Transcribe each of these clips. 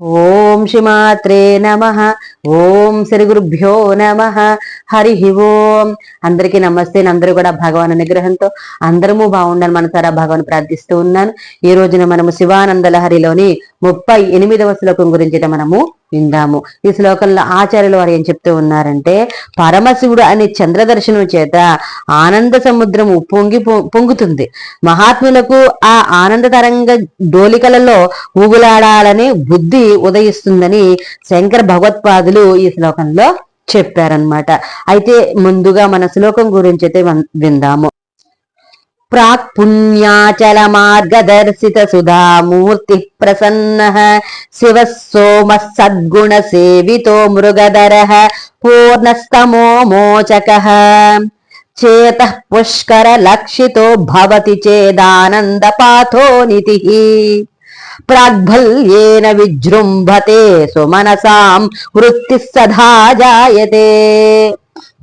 ఓం శ్రీమాత్రే నమ. ఓం శ్రీ గురుభ్యో నమ. హరి ఓం. అందరికీ నమస్తే. అందరూ కూడా భగవాన్ అనుగ్రహంతో అందరము బాగుండాలి మనసారా భగవాన్ ప్రార్థిస్తూ ఉన్నాను. ఈ రోజున మనము శివానంద లహరిలోని ముప్పై ఎనిమిదవ శ్లోకం గురించి మనము విందాము. ఈ శ్లోకంలో ఆచార్యులు వారు ఏం చెప్తూ ఉన్నారంటే పరమశివుడు అనే చంద్రదర్శనం చేత ఆనంద సముద్రం పొంగి పొంగుతుంది. మహాత్ములకు ఆ ఆనంద తరంగ డోలికలలో ఊగులాడాలనే బుద్ధి ఉదయిస్తుందని శంకర భగవత్పాదులు ఈ శ్లోకంలో చెప్పారనమాట అయితే ముందుగా మన శ్లోకం గురించి అయితే వన్- విందాము. ప్రాక్ పుణ్యాచల మార్గదర్శిత సుధామూర్తి ప్రసన్న శివ సోమ సద్గుణ సేవితో మృగధర పూర్ణస్తమో మోచక చేత పుష్కర లక్షితో భవతి చేదానంద పాథో నితి ప్రాగ్భల్యేన విజృంభతే సుమనసాం వృత్తి సదా జాయతే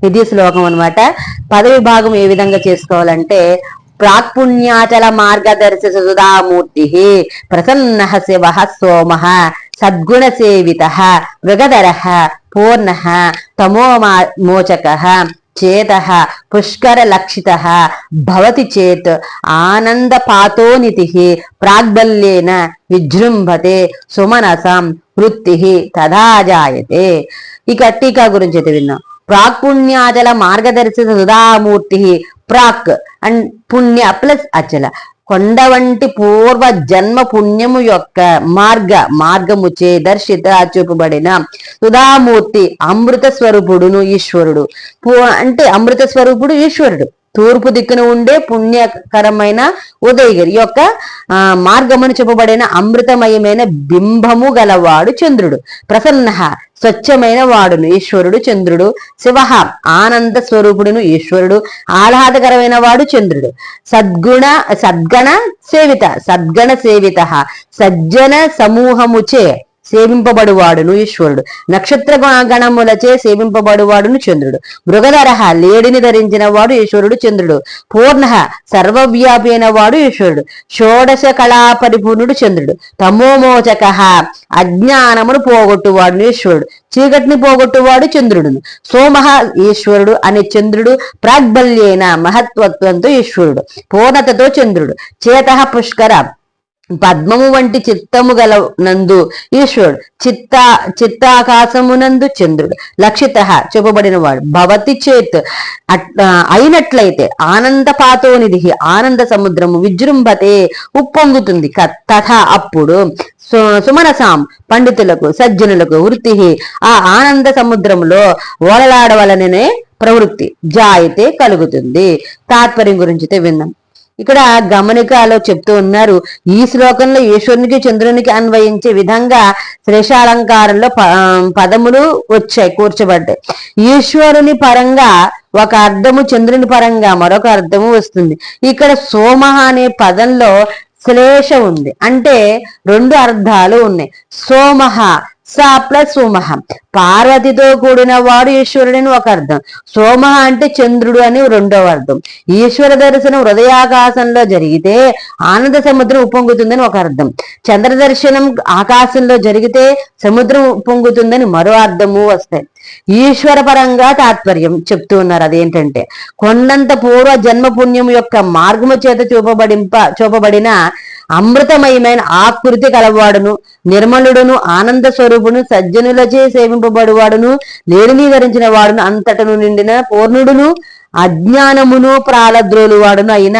ఇది శ్లోకం అనమాట పదవి భాగం ఏ విధంగా చేసుకోవాలంటే ప్రాక్పుణ్యాచల మార్గదర్శి సుధామూర్తి ప్రసన్న శివ సోమ సద్గుణ సేవిత మృగధర పూర్ణ తమో మోచక చేత పుష్కర లక్షిత భవతి చేత్ ఆనంద పాతోనితి ప్రాగ్బల్యేన విజృంభతే సుమనసం వృత్తి తదా జాయతే ఇక టీకా గురించి అయితే విన్నాం ప్రాక్పుణ్యాచల మార్గదర్శిత సుధామూర్తి ప్రాక్ అండ్ పుణ్య ప్లస్ అచల. కొండ వంటి పూర్వ జన్మ పుణ్యము యొక్క మార్గ మార్గముచే దర్శిత చూపబడిన సుధామూర్తి అమృత స్వరూపుడును ఈశ్వరుడు. పు- అంటే అమృత స్వరూపుడు ఈశ్వరుడు. తూర్పు దిక్కున ఉండే పుణ్యకరమైన ఉదయగిరి యొక్క మార్గమును చెప్పబడిన అమృతమయమైన బింబము గలవాడు చంద్రుడు. ప్రసన్న స్వచ్ఛమైన వాడును ఈశ్వరుడు చంద్రుడు. శివ ఆనంద స్వరూపుడును ఈశ్వరుడు. ఆహ్లాదకరమైన వాడు చంద్రుడు. సద్గుణ సద్గణ సేవిత సద్గణ సేవిత సజ్జన సమూహముచే. సేవింపబడువాడును ఈశ్వరుడు. నక్షత్ర గణములచే సేవింపబడువాడును చంద్రుడు. మృగధర లేడిని ధరించిన వాడు ఈశ్వరుడు చంద్రుడు. పూర్ణ సర్వవ్యాపి అయిన వాడు ఈశ్వరుడు. షోడశ కళా పరిపూర్ణుడు చంద్రుడు. తమోమోచక అజ్ఞానమును పోగొట్టువాడు ఈశ్వరుడు. చీకటిని పోగొట్టువాడు చంద్రుడును. సోమహ ఈశ్వరుడు అనే చంద్రుడు ప్రాగ్బల్యేన మహత్వత్వంతో ఈశ్వరుడు. పూర్ణతతో చంద్రుడు. చేత పుష్కర పద్మము వంటి చిత్తము గల నందు ఈశ్వరుడు చిత్త చిత్తాకాశమునందు చంద్రుడు. లక్షిత చూపబడిన వాడు. భవతి చేత్ అట్- అయినట్లయితే ఆనంద పాతోనిధి ఆనంద సముద్రము విజృంభతే ఉప్పొంగుతుంది. క- తథా అప్పుడు సు- సుమనసాం పండితులకు సజ్జనులకు వృత్తి. ఆ ఆనంద సముద్రములో ఓలలాడవలననే ప్రవృత్తి జాయితే కలుగుతుంది. తాత్పర్యం గురించి విన్నాం ఇక్కడ గమనికలో చెప్తూ ఉన్నారు ఈ శ్లోకంలో ఈశ్వరునికి చంద్రునికి అన్వయించే విధంగా శ్రేషాలంకారంలో ప- పదములు వచ్చాయి కూర్చబడ్డాయి. ఈశ్వరుని పరంగా ఒక అర్థము చంద్రుని పరంగా మరొక అర్థము వస్తుంది. ఇక్కడ సోమ అనే పదంలో శ్లేష ఉంది. అంటే రెండు అర్థాలు ఉన్నాయి. సోమహ స ప్లస్ సోమహ పార్వతితో కూడిన వాడు ఈశ్వరుడని ఒక అర్థం. సోమహ అంటే చంద్రుడు అని రెండవ అర్థం. ఈశ్వర దర్శనం హృదయాకాశంలో జరిగితే ఆనంద సముద్రం ఉప్పొంగుతుందని ఒక అర్థం. చంద్ర దర్శనం ఆకాశంలో జరిగితే సముద్రం ఉప్పొంగుతుందని మరో అర్థము వస్తాయి. ఈశ్వర పరంగా తాత్పర్యం చెప్తూ ఉన్నారు అదేంటంటే కొండంత పూర్వ జన్మ పుణ్యం యొక్క మార్గము చేత చూపబడింప చూపబడిన అమృతమయమైన ఆకృతి కలవాడును నిర్మలుడును ఆనంద స్వరూపును సజ్జనులచే సేవింపబడువాడును నిర్మీకరించిన వాడును అంతటను నిండిన పూర్ణుడును అజ్ఞానమును ప్రాలద్రోలు వాడును అయిన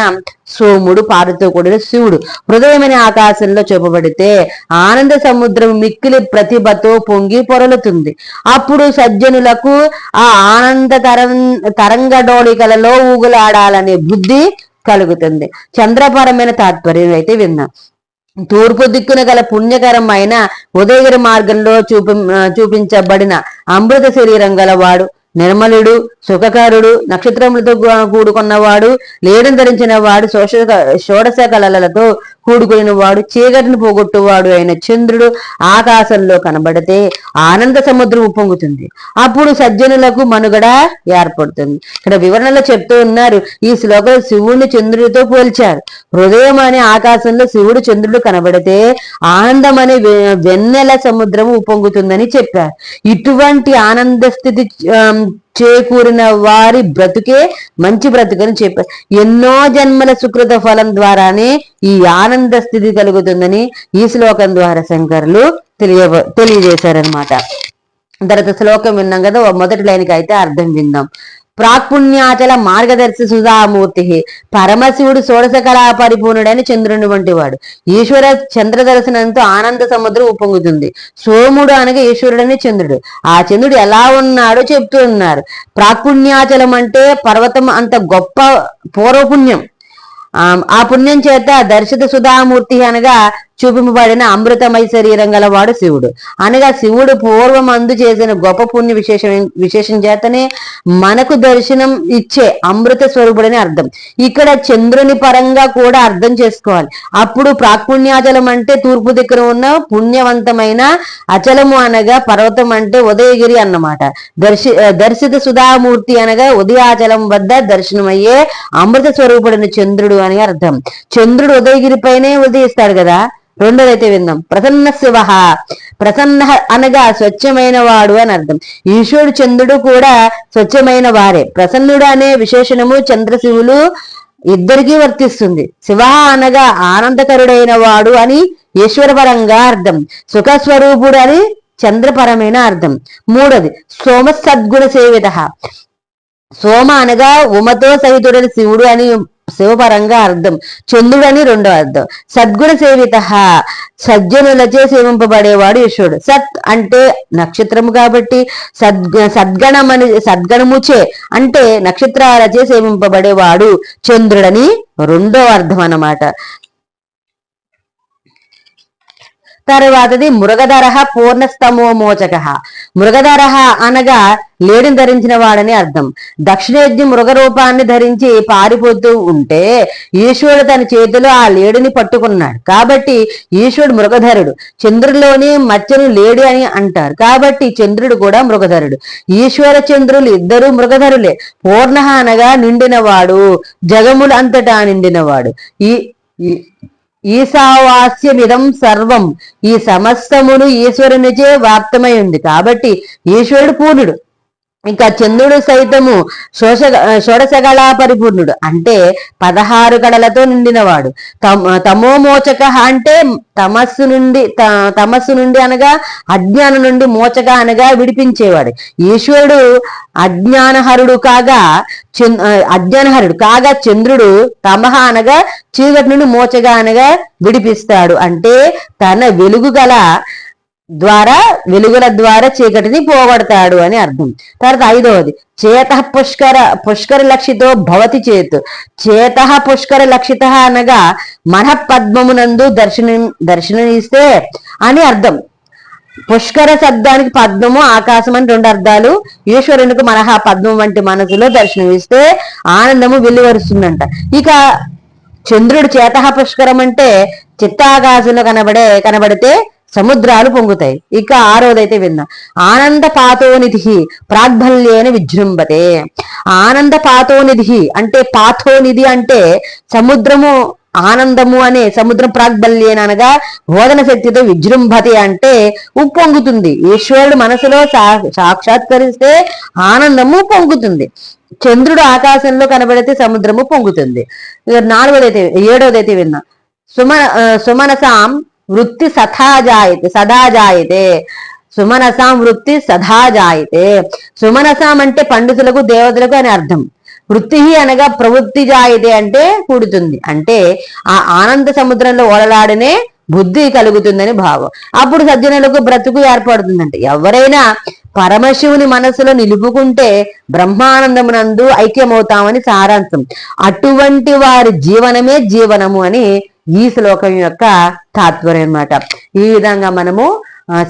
సోముడు పారుతో కూడిన శివుడు. హృదయమైన ఆకాశంలో చూపబడితే ఆనంద సముద్రం మిక్కిలి ప్రతిభతో పొంగి పొరలుతుంది. అప్పుడు సజ్జనులకు ఆ ఆనంద తరం తరంగడోళికలలో ఊగులాడాలనే బుద్ధి కలుగుతుంది. చంద్రపరమైన తాత్పర్యం అయితే విన్నాం. తూర్పు దిక్కున గల పుణ్యకరమైన ఉదయగిరి మార్గంలో చూపి చూపించబడిన అమృత శరీరం గలవాడు నిర్మలుడు సుఖకారుడు నక్షత్రములతో కూడుకున్నవాడు లేడం ధరించిన వాడు శోష షోడశ కళలతో కూడుకుని వాడు చీకటిని పోగొట్టువాడు అయిన చంద్రుడు ఆకాశంలో కనబడితే ఆనంద సముద్రం ఉప్పొంగుతుంది. అప్పుడు సజ్జనులకు మనుగడ ఏర్పడుతుంది. ఇక్కడ వివరణలో చెప్తూ ఉన్నారు ఈ శ్లోకం శివుడిని చంద్రుడితో పోల్చారు. హృదయం అనే ఆకాశంలో శివుడు చంద్రుడు కనబడితే ఆనందం అనే వె- వెన్నెల సముద్రము ఉప్పొంగుతుందని చెప్పారు. ఇటువంటి ఆనంద స్థితి చేకూరిన వారి బ్రతుకే మంచి బ్రతుకని చెప్పారు ఎన్నో జన్మల సుకృత ఫలం ద్వారానే ఈ ఆనంద స్థితి కలుగుతుందని ఈ శ్లోకం ద్వారా శంకరులు తెలియ తెలియజేశారనమాట తర్వాత శ్లోకం విన్నాం కదా ఓ మొదటి లైన్కి అయితే అర్థం విందాం ప్రాక్పుణ్యాచల మార్గదర్శి సుధామూర్తి పరమశివుడు షోడశ కళా పరిపూర్ణుడైన చంద్రుని వంటి వాడు ఈశ్వర చంద్ర దర్శనంతో ఆనంద సముద్రం ఉప్పొంగుతుంది. సోముడు అనగా ఈశ్వరుడని చంద్రుడు. ఆ చంద్రుడు ఎలా ఉన్నాడో చెప్తూ ఉన్నారు. ప్రాక్పుణ్యాచలం అంటే పర్వతం అంత గొప్ప పూర్వపుణ్యం ఆ ఆ పుణ్యం చేత దర్శిత సుధామూర్తి అనగా చూపింపబడిన అమృతమయ శరీరం గలవాడు శివుడు. అనగా శివుడు పూర్వమందు చేసిన గొప్ప పుణ్య విశేషం విశేషం చేతనే మనకు దర్శనం ఇచ్చే అమృత స్వరూపుడని అర్థం. ఇక్కడ చంద్రుని పరంగా కూడా అర్థం చేసుకోవాలి. అప్పుడు ప్రాక్పుణ్యాచలం అంటే తూర్పు దిక్కున ఉన్న పుణ్యవంతమైన అచలము అనగా పర్వతం అంటే ఉదయగిరి అన్నమాట. దర్శి దర్శిత సుధామూర్తి అనగా ఉదయాచలం వద్ద దర్శనమయ్యే అమృత స్వరూపుడైన చంద్రుడు అని అర్థం. చంద్రుడు ఉదయగిరి పైనే ఉదయిస్తాడు కదా. రెండోదైతే విందాం. ప్రసన్న శివ. ప్రసన్న అనగా స్వచ్ఛమైన వాడు అని అర్థం. ఈశ్వరుడు చంద్రుడు కూడా స్వచ్ఛమైన వారే. ప్రసన్నుడు అనే విశేషణము చంద్రశివులు ఇద్దరికీ వర్తిస్తుంది. శివ అనగా ఆనందకరుడైన వాడు అని ఈశ్వరపరంగా అర్థం. సుఖస్వరూపుడు అని చంద్రపరమైన అర్థం. మూడోది సోమ సద్గుణ సేవిత. సోమ అనగా ఉమతో సహితుడని శివుడు అని శివపరంగా అర్థం. చంద్రుడు అని రెండో అర్థం. సద్గుణ సేవిత. సజ్జనులచే సేవింపబడేవాడు ఈశ్వరుడు సత్ అంటే నక్షత్రము కాబట్టి సద్గ సద్గణమని సద్గణముచే అంటే నక్షత్రాలచే సేవింపబడేవాడు చంద్రుడని రెండో అర్థం అన్నమాట తర్వాతది మృగధరహ పూర్ణస్తమో మోచక. మృగధరహ అనగా లేడిని ధరించిన వాడని అర్థం. దక్షిణేజ్ఞి మృగ రూపాన్ని ధరించి పారిపోతూ ఉంటే ఈశ్వరుడు తన చేతిలో ఆ లేడిని పట్టుకున్నాడు. కాబట్టి ఈశ్వరుడు మృగధరుడు. చంద్రుడిలోని మచ్చను లేడి అని అంటారు. కాబట్టి చంద్రుడు కూడా మృగధరుడు. ఈశ్వర చంద్రులు ఇద్దరు మృగధరులే. పూర్ణ అనగా నిండినవాడు. జగములు అంతటా నిండినవాడు. ఈ- ఈశావాస్యమిదం సర్వం. ఈ సమస్తమును ఈశ్వరునిచే వ్యాప్తమై ఉంది. కాబట్టి ఈశ్వరుడు పూర్ణుడు. ఇంకా చంద్రుడు సైతము శోష షోడశగళా పరిపూర్ణుడు అంటే పదహారు కళలతో నిండినవాడు. తమ తమోమోచక అంటే తమస్సు నుండి త- తమస్సు నుండి అనగా అజ్ఞానం నుండి మోచక అనగా విడిపించేవాడు. ఈశ్వరుడు అజ్ఞానహరుడు కాగా అజ్ఞానహరుడు కాగా చంద్రుడు తమహ అనగా చీకటి నుండి మోచగా అనగా విడిపిస్తాడు. అంటే తన వెలుగు గల ద్వారా వెలుగుల ద్వారా చీకటిని పోగొడతాడు అని అర్థం. తర్వాత ఐదవది చేత పుష్కర పుష్కర లక్షితో భవతి చేత్. చేత పుష్కర లక్షిత అనగా మన పద్మమునందు దర్శనం దర్శనమిస్తే అని అర్థం. పుష్కర శబ్దానికి పద్మము ఆకాశం అని రెండు అర్థాలు. ఈశ్వరునికి మనహ పద్మం వంటి మనసులో దర్శనమిస్తే ఆనందము వెలువరుస్తుందంట ఇక చంద్రుడు చేత పుష్కరం అంటే చిత్తాకాశంలో కనబడే కనబడితే సముద్రాలు పొంగుతాయి. ఇక ఆరోదైతే విన్నా. ఆనంద పాతోనిధి ప్రాగ్బల్యేన విజృంభతే. ఆనంద పాతోనిధి అంటే పాథోనిధి అంటే సముద్రము ఆనందము అనే సముద్రం ప్రాగ్బల్యేన అనగా బోధన శక్తితో విజృంభతి అంటే ఉప్పొంగుతుంది ఈశ్వరుడు మనసులో సా- సాక్షాత్కరిస్తే ఆనందము పొంగుతుంది. చంద్రుడు ఆకాశంలో కనబడితే సముద్రము పొంగుతుంది. ఇక నాలుగోదైతే ఏడోదైతే విన్నా. సుమ సుమనసాం వృత్తి సథా జాయితే సదా జాయితే. సుమనసాం వృత్తి సదా జాయితే. సుమనసాం అంటే పండితులకు దేవతలకు అని అర్థం. వృత్తి అనగా ప్రవృత్తి జాయితే అంటే కూడుతుంది. అంటే ఆ ఆనంద సముద్రంలో ఓడలాడినే బుద్ధి కలుగుతుందని భావం. అప్పుడు సజ్జనులకు బ్రతుకు ఏర్పడుతుందంటే ఎవరైనా పరమశివుని మనసులో నిలుపుకుంటే బ్రహ్మానందమునందు ఐక్యమవుతామని సారాంశం. అటువంటి వారి జీవనమే జీవనము అని ఈ శ్లోకం యొక్క తాత్పర్యం అన్నమాట. ఈ విధంగా మనము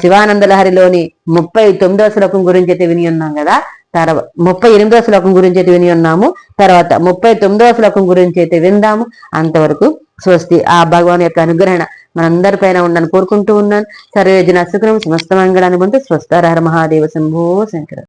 శివానంద లహరిలోని ముప్పై తొమ్మిదవ శ్లోకం గురించి అయితే విని ఉన్నాం కదా. తర్వాత ముప్పై ఎనిమిదవ శ్లోకం గురించి అయితే విని ఉన్నాము. తర్వాత ముప్పై తొమ్మిదవ శ్లోకం గురించి అయితే విందాము. అంతవరకు స్వస్తి. ఆ భగవాన్ యొక్క అనుగ్రహణ మనందరి పైన ఉండని కోరుకుంటూ ఉన్నాను. సర్వేజన సుఖం సమస్త మంగళాన్ని పొందుతూ స్వస్థ హర మహాదేవ శంభో శంకర.